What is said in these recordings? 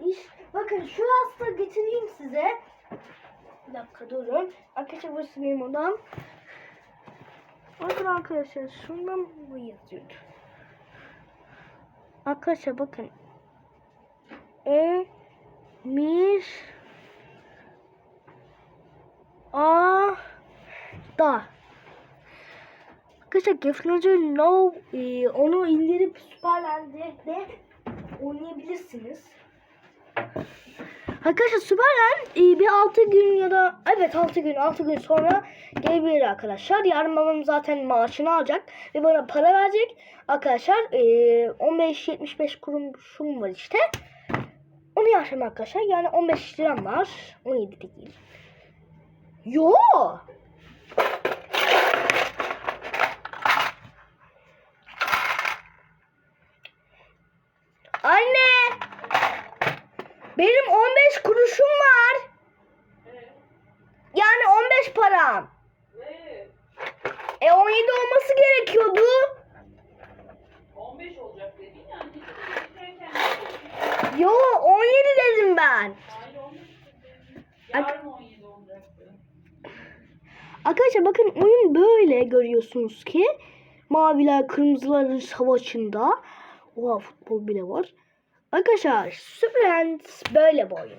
iş. Bakın şu hasta getireyim size. Bir dakika durun. Arkadaşlar burası benim odam. Bakın arkadaşlar şundan bu yazıyordu. Arkadaşlar bakın. Emir A da Arkadaşlar Geflocu Low e, onu indirip Süperland'de oynayabilirsiniz. Arkadaşlar Süperland e, bir 6 gün ya da evet 6 gün 6 gün sonra gelebilir arkadaşlar. Yarın babam zaten maaşını alacak ve bana para verecek. Arkadaşlar e, 15-75 kuruşum var işte. Onu yaşam arkadaşlar. Yani 15 liram var. 17 değil. Yo. Anne. Benim 15 kuruşum var. Yani 15 param. E 17 olması gerekiyordu. 15 olacak dedin ya. Yo 17 dedim ben. Hayır 15 dedin. Yarın 17 olacaktı. Arkadaşlar bakın oyun böyle görüyorsunuz ki. Maviler kırmızıların savaşında. Oha futbol bile var. Arkadaşlar Superhand böyle bir oyun.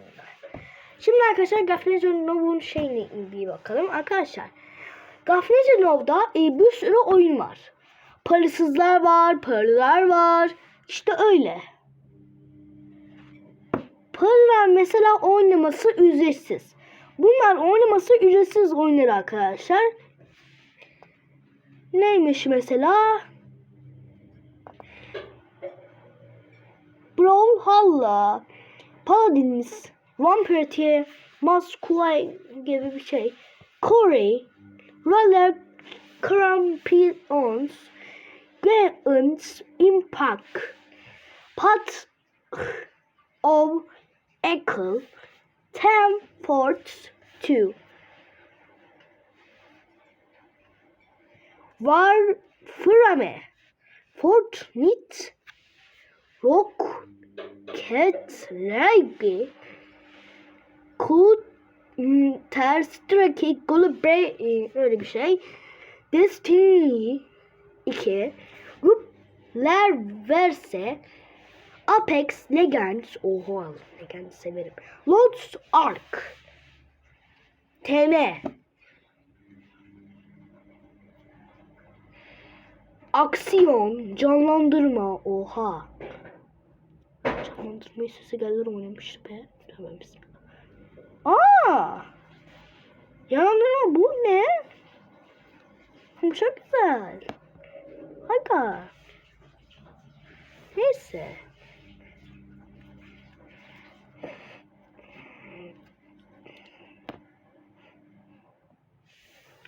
Şimdi arkadaşlar Gafnece Nov'un şeyine bir bakalım. Arkadaşlar Gafnece Nov'da e, bir sürü oyun var. Parasızlar var, paralılar var. İşte öyle. Paralar mesela oynaması ücretsiz. Bunlar oynaması ücretsiz oyunlar arkadaşlar. Neymiş mesela? Brawlhalla, Paladins, Vampire Masquerade gibi bir şey. Corey, Roller Crampions, Giants Impact, Pot of Echo, Ten Forts 2. Var Frame, Fortnite, Rock, Cat, Reggae, Counter Strike, Global öyle bir şey. Destiny 2, Gruplar Verse, Apex Legends, oha Legends severim. Lost Ark, TM, Aksiyon, canlandırma, oha. Canlandırma sesi geldi oynamıştı be. Tamam bismillah. Aa! Canlandırma bu ne? Çok güzel. Aga. Neyse.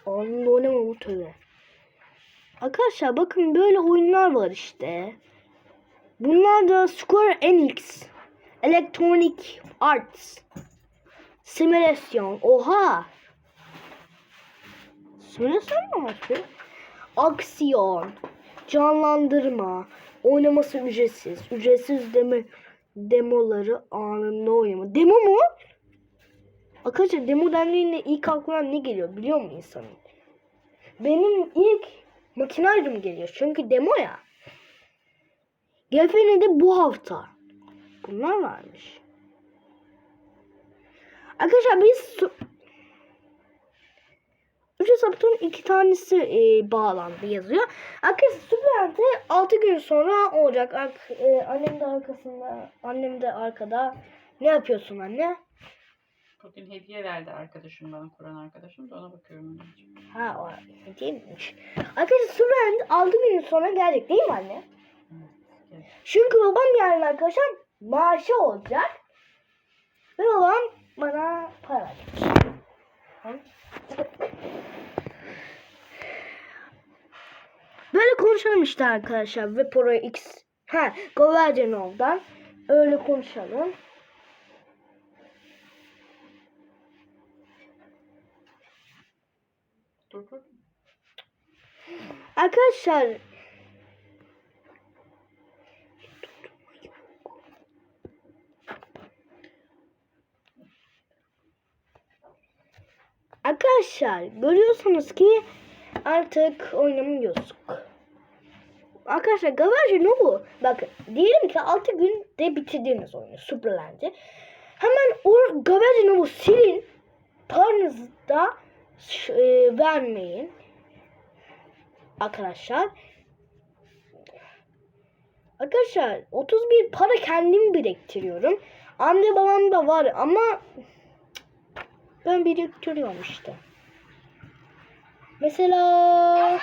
Anında oynama bu töre. Arkadaşlar bakın böyle oyunlar var işte. Bunlar da Square Enix, Electronic Arts, Simülasyon. Oha! Simülasyon mu var? Aksiyon, canlandırma, oynaması ücretsiz. Ücretsiz deme demoları anında oynama. Demo mu? Arkadaşlar demo dendiğinde ilk aklına ne geliyor biliyor musun insanın? Benim ilk makinaydım geliyor. Çünkü demo ya. GFN'de bu hafta. Bunlar varmış. Arkadaşlar biz Üç hesaptan iki tanesi e, bağlandı yazıyor. Arkadaşlar Süperant'e 6 gün sonra olacak. Ar- e, annem de arkasında, annem de arkada. Ne yapıyorsun anne? Bugün hediye verdi arkadaşım bana, Kur'an arkadaşım da ona bakıyorum. Ha o hediyeymiş. Arkadaşlar Süperant 6 gün sonra gelecek değil mi anne? Evet. Çünkü babam yarın arkadaşlar maaşı olacak. Ve babam bana para verecek. Böyle konuşalım işte arkadaşlar. Ve Pro X. Ha, Govergenol'dan. Öyle konuşalım. Arkadaşlar Arkadaşlar görüyorsunuz ki artık oynamıyoruz. Arkadaşlar Garage ne bu? Bakın diyelim ki 6 günde bitirdiniz oyunu Superland'i. Hemen o Garage bu silin. Paranızı da e, vermeyin. Arkadaşlar. Arkadaşlar 31 para kendim biriktiriyorum. Anne babam da var ama ben biriktiriyorum işte. Mesela Aynı.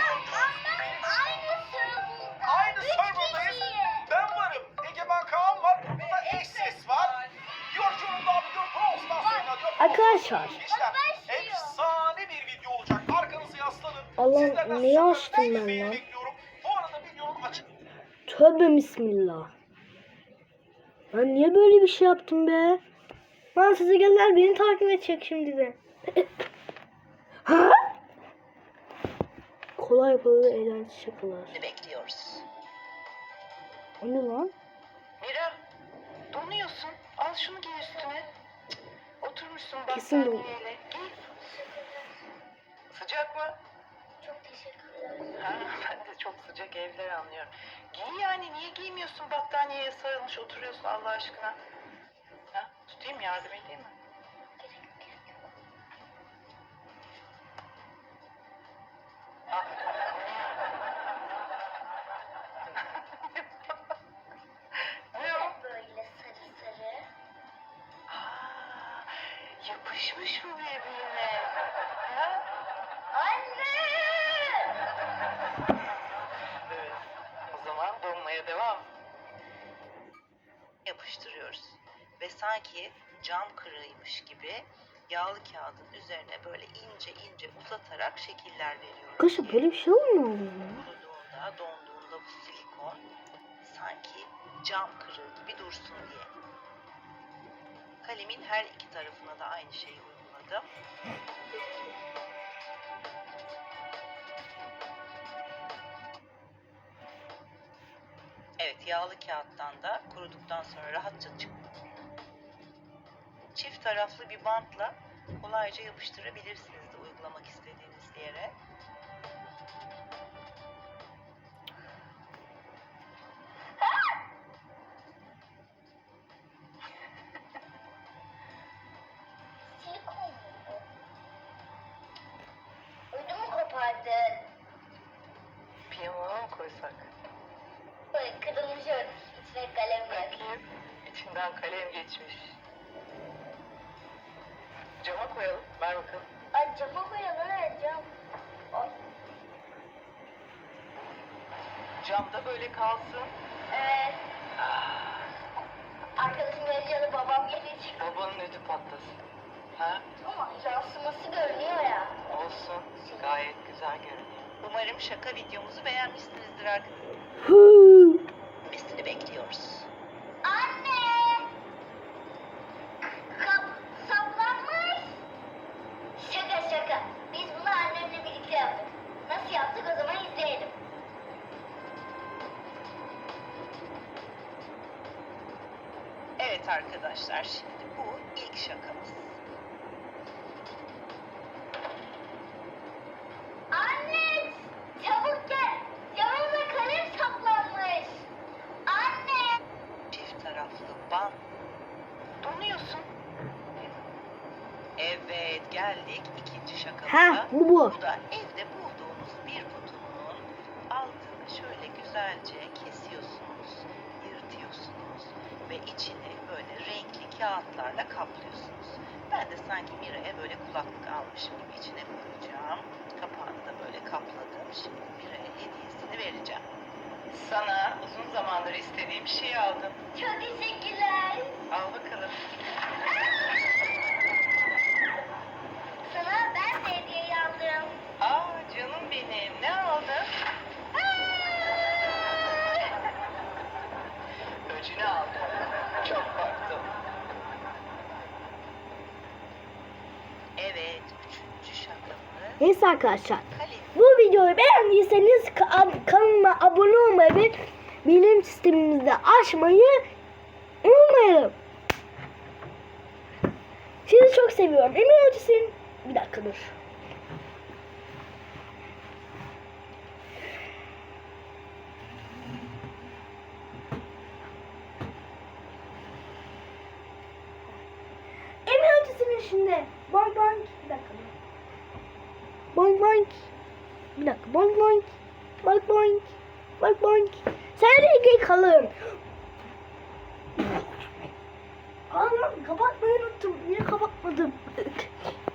Arkadaşlar. Efsane bir video olacak. Arkanızı yaslanın. Neyi süper açtım ben bekliyorum. Bu arada videonun açık tövbe bismillah. Ben niye böyle bir şey yaptım be? Lan size gelenler beni takip edecek şimdi de. ha? Kolay kolay eğlenceli şakalar. Ne bekliyoruz? O ne lan? Mira, donuyorsun. Al şunu giy üstüne. Cık, Oturmuşsun Kesin battaniyeyle. Giy. Sıcak mı? Çok teşekkürler. Ha, ben de çok sıcak evler anlıyorum. Giy yani niye giymiyorsun battaniyeye sarılmış oturuyorsun Allah aşkına? Tutayım yardım edeyim mi? Ne o? Böyle sarı sarı. Aa, yapışmış mı birbirine? Ha? Anne! Evet. O zaman donmaya devam. Yapıştırıyoruz. Ve sanki cam kırığıymış gibi yağlı kağıdın üzerine böyle ince ince uzatarak şekiller veriyoruz. Arkadaşlar böyle bir şey olmuyor mu? Kuruduğunda, donduğunda bu silikon sanki cam kırığı gibi dursun diye. Kalemin her iki tarafına da aynı şeyi uyguladım. Evet, yağlı kağıttan da kuruduktan sonra rahatça çık. Çift taraflı bir bantla kolayca yapıştırabilirsiniz de uygulamak istediğiniz yere. Piyanoya mı koysak? Böyle kırılmış ödüm. İçine kalem var. Bakayım. İçinden kalem geçmiş. Cama koyalım. Ver bakalım. Ay cama koyalım evet cam. Ay. Camda böyle kalsın. Evet. Arkadaşım Ercan'ı babam gelecek. Babanın ödü patlasın. Ha? Ama yansıması görünüyor ya. Olsun. Gayet güzel görünüyor. Umarım şaka videomuzu beğenmişsinizdir arkadaşlar. Evet arkadaşlar şimdi bu ilk şakamız. Anne! Çabuk gel. Camımıza kalem saplanmış. Anne! Çift taraflı bant. Donuyorsun. Evet geldik ikinci şakamıza. Ha bu bu. Bu da evde bulduğunuz bir kutunun altını şöyle güzelce yırtıyorsunuz ve içini böyle renkli kağıtlarla kaplıyorsunuz. Ben de sanki Mira'ya böyle kulaklık almışım gibi içine koyacağım. Kapağını da böyle kapladım. Şimdi Mira'ya hediyesini vereceğim. Sana uzun zamandır istediğim şeyi aldım. Çok teşekkürler. Al bakalım. Sana ben de hediyeyi aldım. Aa canım benim ne aldın? Öcünü aldım. Çok korktum. Evet, üçüncü şakamız. Neyse arkadaşlar. Bu videoyu beğendiyseniz ka- kanalıma abone olmayı ve bildirim sistemimizi de açmayı unutmayalım. Sizi çok seviyorum. Emin Ötesi'nin Bir dakika dur. Emir öncesinin şimdi. Boing boing. Bir dakika. Boing boing. Bir dakika. Boing boing. Boing boing. Boing boing. Sen rengi kalın. Allah'ım kapatmayı unuttum. Niye kapatmadım?